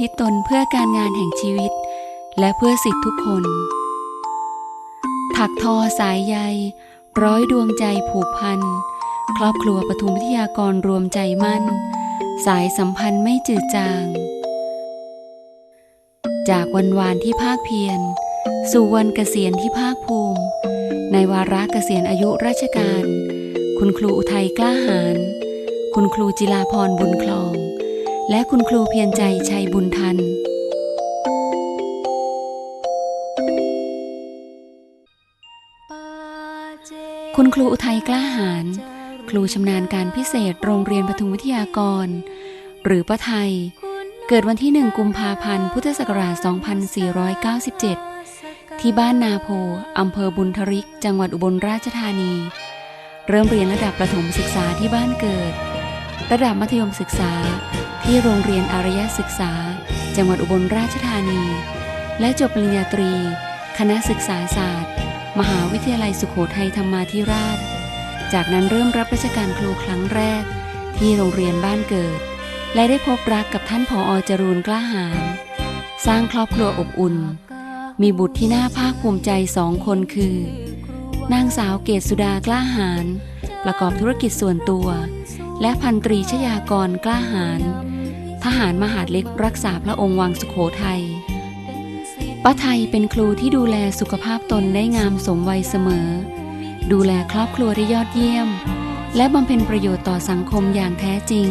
ทิศตนเพื่อการงานแห่งชีวิต และเพื่อสิทธิทุกคน ถักทอสายใย ร้อยดวงใจผูกพัน ครอบครัวปทุมวิทยากรรวมใจมั่น สายสัมพันธ์ไม่จืดจาง จากวันวานที่ภาคเพียร สู่วันเกษียณที่ภาคภูมิ ในวาระเกษียณอายุราชการ คุณครูอุทัยกล้าหาญคุณครูจิลาพรบุญคลอง และคุณครูเพียรใจชัยบุญทัน คุณครูอุทัยกล้าหาญครูชำนาญการพิเศษโรงเรียนปทุมวิทยากร หรือป้าไทย เกิดวันที่ 1 กุมภาพันธ์ พุทธศักราช 2497 ที่บ้านนาโพอำเภอบุญทริก จังหวัดอุบลราชธานี เริ่มเรียนระดับประถมศึกษาที่บ้านเกิด ระดับมัธยมศึกษา ที่โรงเรียนอารยศึกษา จังหวัดอุบลราชธานี และจบปริญญาตรี คณะศึกษาศาสตร์ มหาวิทยาลัยสุโขทัยธรรมาธิราช จากนั้นเริ่มรับราชการครูครั้งแรก ที่โรงเรียนบ้านเกิด และได้พบรักกับท่านผออจรูนกล้าหาญสร้างครอบครัวอบอุ่น มีบุตรที่น่าภาคภูมิใจสองคนคือ นางสาวเกศสุดากล้าหาญประกอบธุรกิจส่วนตัว และพันตรีชยากรกล้าหาญ ทหารมหาดเล็กรักษาพระองค์วังสุโขทัยป้าไทยเป็นครูที่ดูแลสุขภาพตนได้งามสมวัยเสมอ ดูแลครอบครัวได้ยอดเยี่ยม และบำเพ็ญประโยชน์ต่อสังคมอย่างแท้จริง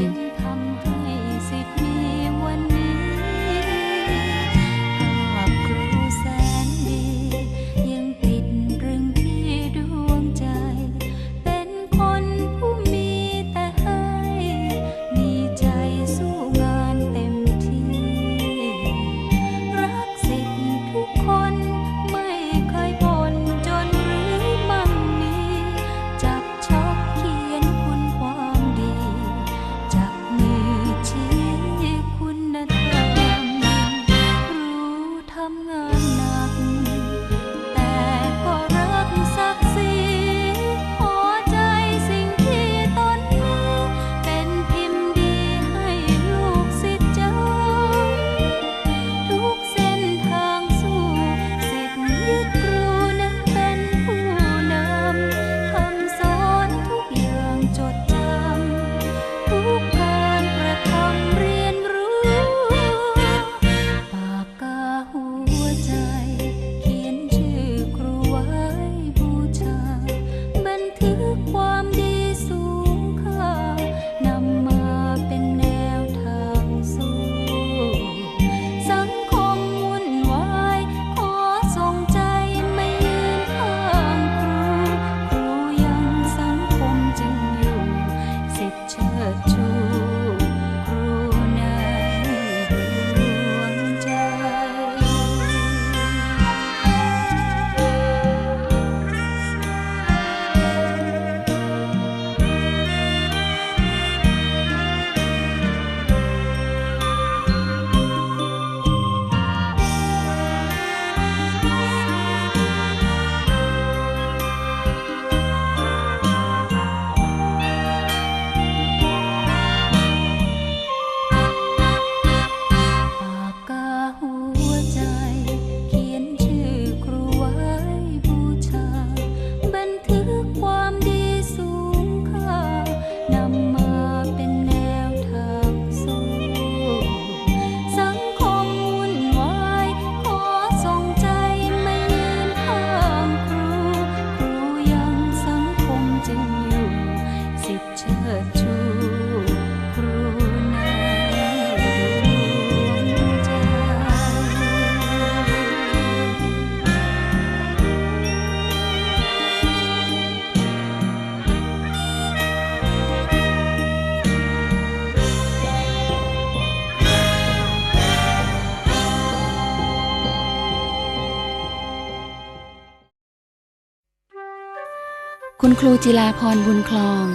ครูจิลาพรบุญคลอง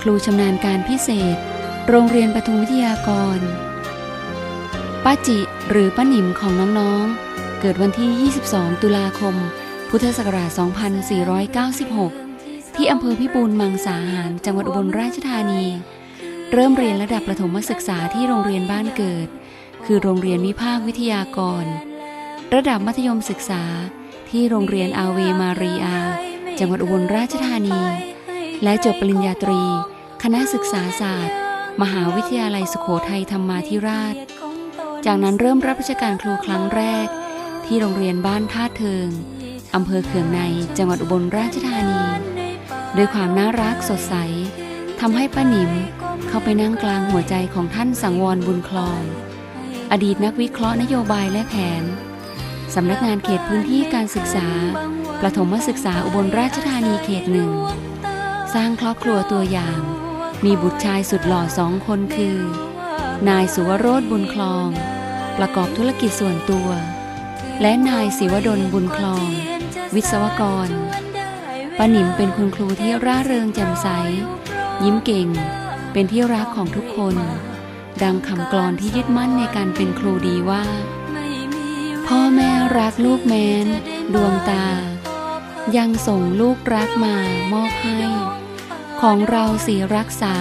ครูชำนาญการพิเศษ โรงเรียนปทุมวิทยากรป้าจิหรือป้าหนิมของน้องๆ เกิดวันที่ 22 ตุลาคม พุทธศักราช 2496 ที่อำเภอพิบูลมังสาหาร จังหวัดอุบลราชธานี เริ่มเรียนระดับประถมศึกษาที่โรงเรียนบ้านเกิด คือโรงเรียนวิภาควิทยากร ระดับมัธยมศึกษาที่โรงเรียนอาเวมารีอา จังหวัดอุบลราชธานี และจบปริญญาตรี คณะศึกษาศาสตร์ มหาวิทยาลัยสุโขทัยธรรมาธิราช จากนั้นเริ่มรับราชการครูครั้งแรก ที่โรงเรียนบ้านท่าเทิงอำเภอเขื่องในจังหวัดอุบลราชธานี ด้วยความน่ารักสดใสทำให้ป้าหนิมเข้าไปนั่งกลางหัวใจของท่านสังวรบุญคลอง อดีตนักวิเคราะห์นโยบายและแผนสำนักงานเขตพื้นที่การศึกษา ประถมศึกษาอุบลราชธานีเขตหนึ่ง สร้างครอบครัวตัวอย่าง มีบุตรชายสุดหล่อสองคนคือ นายสุวโรธบุญคลอง ประกอบธุรกิจส่วนตัว และนายศิวดลบุญคลอง วิศวกรป้าหนิมเป็นคุณครูที่ร่าเริงแจ่มใส ยิ้มเก่ง เป็นที่รักของทุกคน ดังคำกลอนที่ยึดมั่นในการเป็นครูดีว่า พ่อแม่รักลูกแม้น ดวงตา ยังส่งลูกรักมามอบให้ ของเราสีรักษา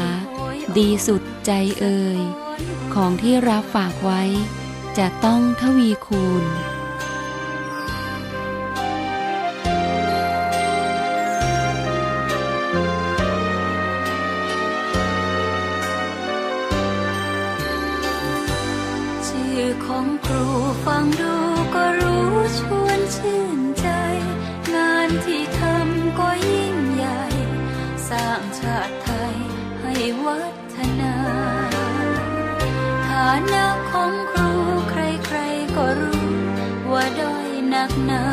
ดีสุดใจเอ่ยของที่รับฝากไว้ จะต้องทวีคูณชื่อของครูฟังดูก็รู้ชวนชื่น วัฒนา ฐานะของครูใครๆก็รู้ ว่าด้อยหนักหนา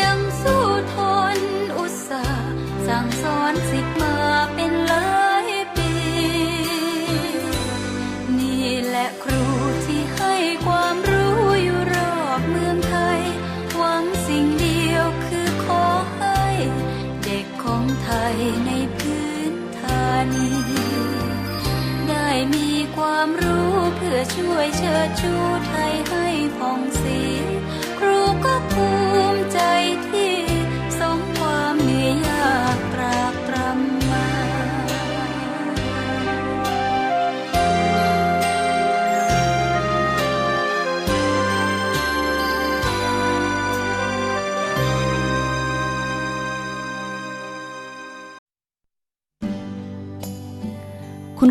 ยังสู้ทนอุตสาห์สั่งสอนสิทธิ์มาเป็นหลายปี นี่แหละครูที่ให้ ความรู้เพื่อช่วยเชิดชูไทยให้ผ่องศ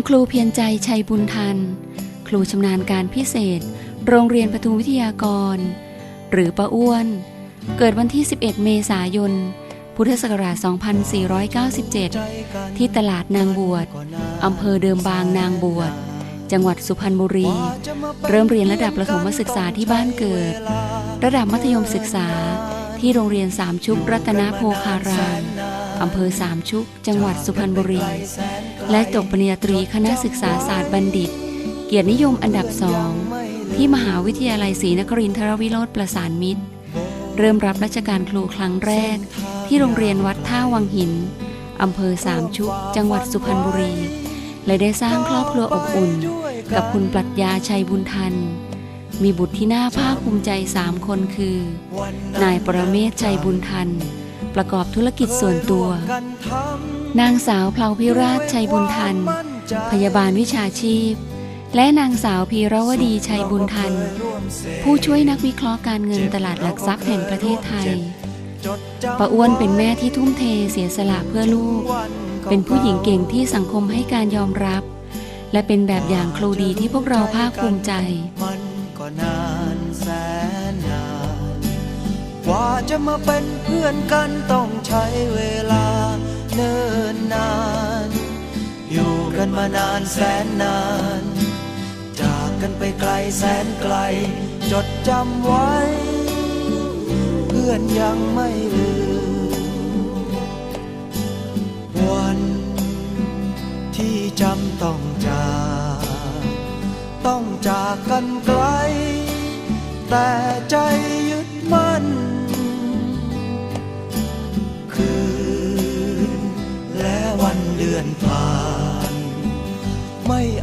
คุณครูเพียรใจชัยบุญทัน ครูชำนาญการพิเศษ โรงเรียนปทุมวิทยากร หรือป้าอ้วน เกิดวันที่ 11 เมษายน พุทธศักราช 2497 ที่ตลาดนางบวชอำเภอเดิมบางนางบวช จังหวัดสุพรรณบุรี เริ่มเรียนระดับประถมศึกษาที่บ้านเกิด ระดับมัธยมศึกษาที่โรงเรียนสามชุกรัตนโภคารามอำเภอสามชุก จังหวัดสุพรรณบุรี และจบปริญญาตรีคณะศึกษาศาสตร์บัณฑิต เกียรตินิยมอันดับสองที่มหาวิทยาลัยศรีนครินทรวิโรธประสานมิตร เริ่มรับราชการครูครั้งแรก ที่โรงเรียนวัดท่าวังหินอำเภอสามชุก จังหวัดสุพรรณบุรี และได้สร้างครอบครัวอบอุ่น กับคุณปรัชญาชัยบุญทัน มีบุตรที่น่าภาคภูมิใจสามคนคือ นายปรเมศชัยบุญทัน ประกอบธุรกิจส่วนตัว นางสาวเพลาพิราชชัยบุญทัน พยาบาลวิชาชีพ และนางสาวพีรวดีชัยบุญทัน ผู้ช่วยนักวิเคราะห์การเงินตลาดหลักทรัพย์แห่งประเทศไทยป้าอ้วนเป็นแม่ที่ทุ่มเทเสียสละเพื่อลูก เป็นผู้หญิงเก่งที่สังคมให้การยอมรับ และเป็นแบบอย่างครูดีที่พวกเราภาคภูมิใจ มันก็นานแสนนาน กว่าจะมาเป็นเพื่อนกันต้องใช้เวลา เนิ่นนาน อยู่กันมานานแสนนาน จากกันไปไกลแสนไกล จดจำไว้ เพื่อนยังไม่ลืม วันที่จำต้องจากต้องจากกันไกล แต่ใจยึดมั่น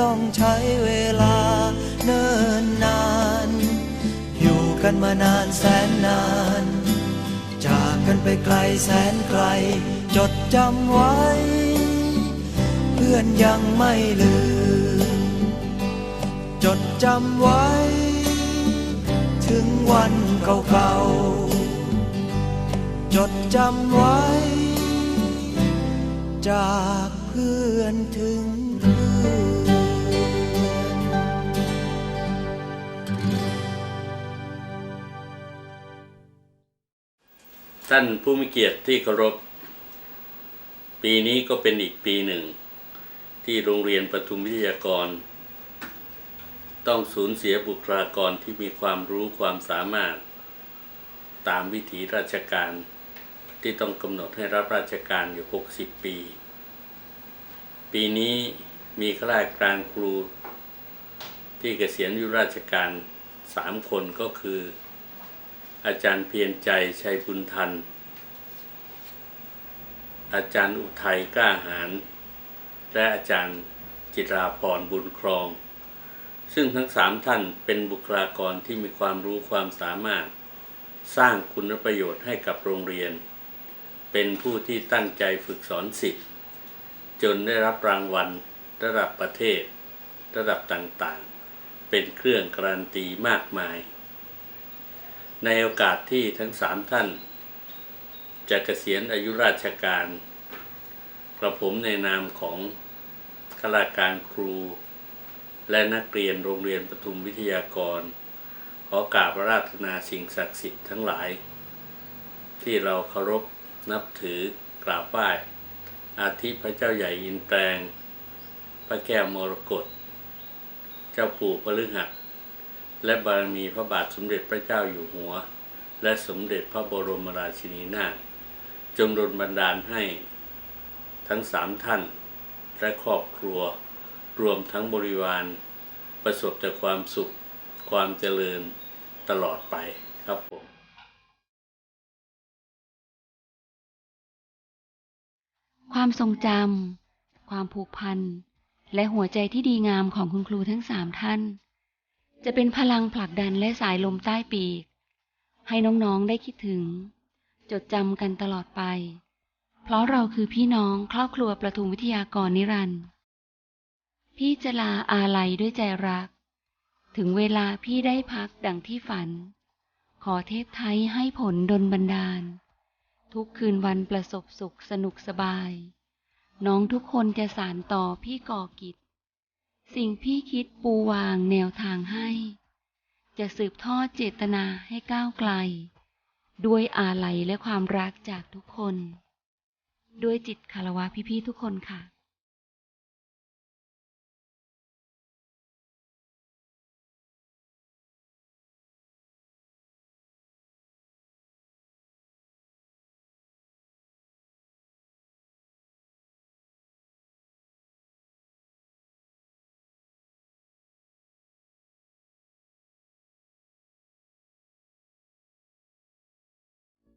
ต้องใช้เวลาเนิ่นนาน อยู่กันมานานแสนนาน จากกันไปไกลแสนไกล จดจำไว้ เพื่อนยังไม่ลืม จดจำไว้ ถึงวันเก่าๆ จดจำไว้ จากเพื่อนถึงเพื่อน ท่านผู้มีเกียรติที่เคารพ ปีนี้ก็เป็นอีกปีหนึ่ง ที่โรงเรียนปทุมวิทยากร ต้องสูญเสียบุคลากรที่มีความรู้ความสามารถ ตามวิถีราชการที่ต้องกำหนดให้รับราชการอยู่ 60 ปี ปีนี้มีข้าราชการครู ที่เกษียณอายุราชการ 3 คนก็คือ อาจารย์เพียรใจชัยบุญทัน อาจารย์อุทัยกล้าหาร และอาจารย์จิตราพรบุญครอง ซึ่งทั้งสามท่านเป็นบุคลากรที่มีความรู้ความสามารถ สร้างคุณประโยชน์ให้กับโรงเรียน เป็นผู้ที่ตั้งใจฝึกสอนสิทธิ์จนได้รับรางวัลระดับประเทศ ระดับต่างๆ เป็นเครื่องการันตีมากมาย ในโอกาสที่ทั้งสามท่านจะเกษียณอายุราชการ กระผมในนามของข้าราชการครู และนักเรียนโรงเรียนปทุมวิทยากร ขอกราบราธนาสิ่งศักดิ์สิทธิ์ทั้งหลาย ที่เราเคารพนับถือกราบไหว้อาทิพระเจ้าใหญ่อินแปลง พระแก้วมรกตเจ้าปู่พฤหัส และบารมีพระบาทสมเด็จพระเจ้าอยู่หัว และสมเด็จพระบรมราชินีนาถจงดลบันดาลให้ ทั้งสามท่าน และครอบครัว รวมทั้งบริวาร ประสบแต่ความสุข ความเจริญตลอดไปครับผมความทรงจำความผูกพัน และหัวใจที่ดีงามของคุณครูทั้งสามท่าน จะเป็นพลังผลักดันและสายลมใต้ปีก ให้น้องๆได้คิดถึง จดจำกันตลอดไป เพราะเราคือพี่น้องครอบครัวประทุมวิทยากรนิรันดร์พี่จะลาอาลัยด้วยใจรัก ถึงเวลาพี่ได้พักดังที่ฝัน ขอเทพไทยให้ผลดลบันดาล ทุกคืนวันประสบสุขสนุกสบาย น้องทุกคนจะสานต่อพี่ก่อกิจ สิ่งพี่คิดปูวางแนวทางให้ จะสืบทอดเจตนาให้ก้าวไกล ด้วยอาลัยและความรักจากทุกคน ด้วยจิตคารวะพี่ๆทุกคนค่ะ